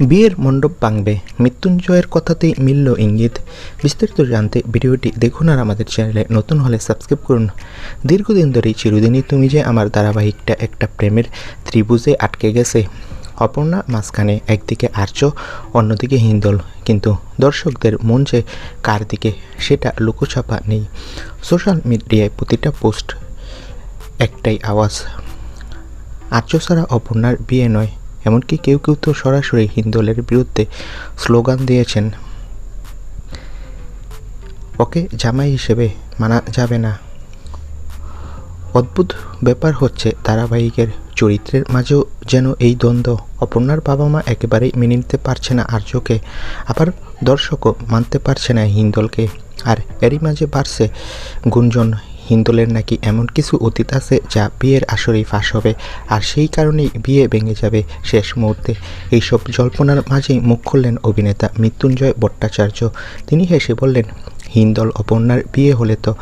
বিয়ের মণ্ডপ ভাঙবে। মৃত্যুঞ্জয়ের কথাতেই মিলল ইঙ্গিত। বিস্তারিত জানতে ভিডিওটি দেখুন আর আমাদের চ্যানেলে নতুন হলে সাবস্ক্রাইব করুন। দীর্ঘদিন ধরেই চিরদিনই তুমি যে আমার ধারাবাহিকটা একটা প্রেমের ত্রিভুজে আটকে গেছে। অপর্ণা মাঝখানে একদিকে আর্য, অন্যদিকে হিন্দল। কিন্তু দর্শকদের মন যে কার দিকে, সেটা লুকোছাপা নেই। সোশ্যাল মিডিয়ায় প্রতিটা পোস্ট একটাই আওয়াজ। আর্য ছাড়া অপর্ণার বিয়ে নয়। এমনকি কেউ কেউ তো সরাসরি হিন্দলের বিরুদ্ধে স্লোগান দিয়েছেন। ওকে জামাই হিসেবে মানা যাবে না। অদ্ভুত ব্যাপার হচ্ছে ধারাবাহিকের চরিত্রের মাঝেও যেন এই দ্বন্দ্ব। অপর্ণার বাবা মা একেবারেই মেনে নিতে পারছে না আর্যকে। আবার দর্শকও মানতে পারছে না হিন্দলকে আর এরই মাঝে বাড়ছে গুঞ্জন হিন্দলের নাকি এমন কিছু অতীত আছে যা বিয়ের আসরেই ফাঁস হবে, আর সেই কারণেই বিয়ে ভেঙে যাবে শেষ মুহূর্তে। এইসব জল্পনার মাঝেই মুখ খুললেন অভিনেতা মৃত্যুঞ্জয় ভট্টাচার্য। তিনি হেসে বললেন, হিন্দল অপর্ণার বিয়ে হলে তো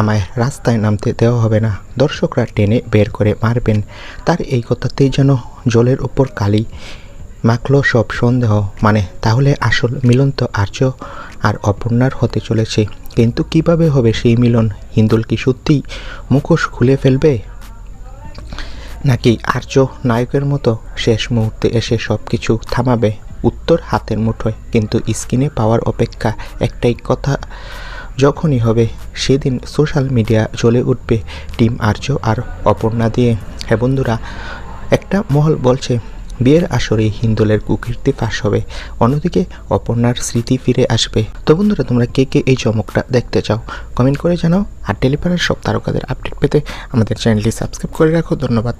আমায় রাস্তায় নামতে দেওয়া হবে না। দর্শকরা টেনে বের করে মারবেন। তার এই কথাতেই যেন জলের ওপর কালি মাখলো সব সন্দেহ। মানে তাহলে আসল মিলন তো আর্য আর অপর্ণার হতে চলেছে। কিন্তু কীভাবে হবে সেই মিলন? হিন্দুল কি সত্যিই মুখোশ খুলে ফেলবে? নাকি আর্য নায়কের মতো শেষ মুহূর্তে এসে সব কিছু থামাবে? উত্তর হাতের মুঠোয়। কিন্তু স্ক্রিনে পাওয়ার অপেক্ষা একটাই কথা, যখনই হবে সেদিন সোশ্যাল মিডিয়া জ্বলে উঠবে টিম আর্য আর অপর্ণা দিয়ে। হ্যাঁ বন্ধুরা, একটা মহল বলছে বিয়ের আসরে হিন্দুলের কুকীর্তি ফাঁস হবে। অন্যদিকে অপর্ণার স্মৃতি ফিরে আসবে। তো বন্ধুরা, তোমরা কে কে এই চমকটা দেখতে চাও? কমেন্ট করে জানাও। আর টেলিপাড়ার সব তারকাদের আপডেট পেতে আমাদের চ্যানেলটি সাবস্ক্রাইব করে রাখো। ধন্যবাদ।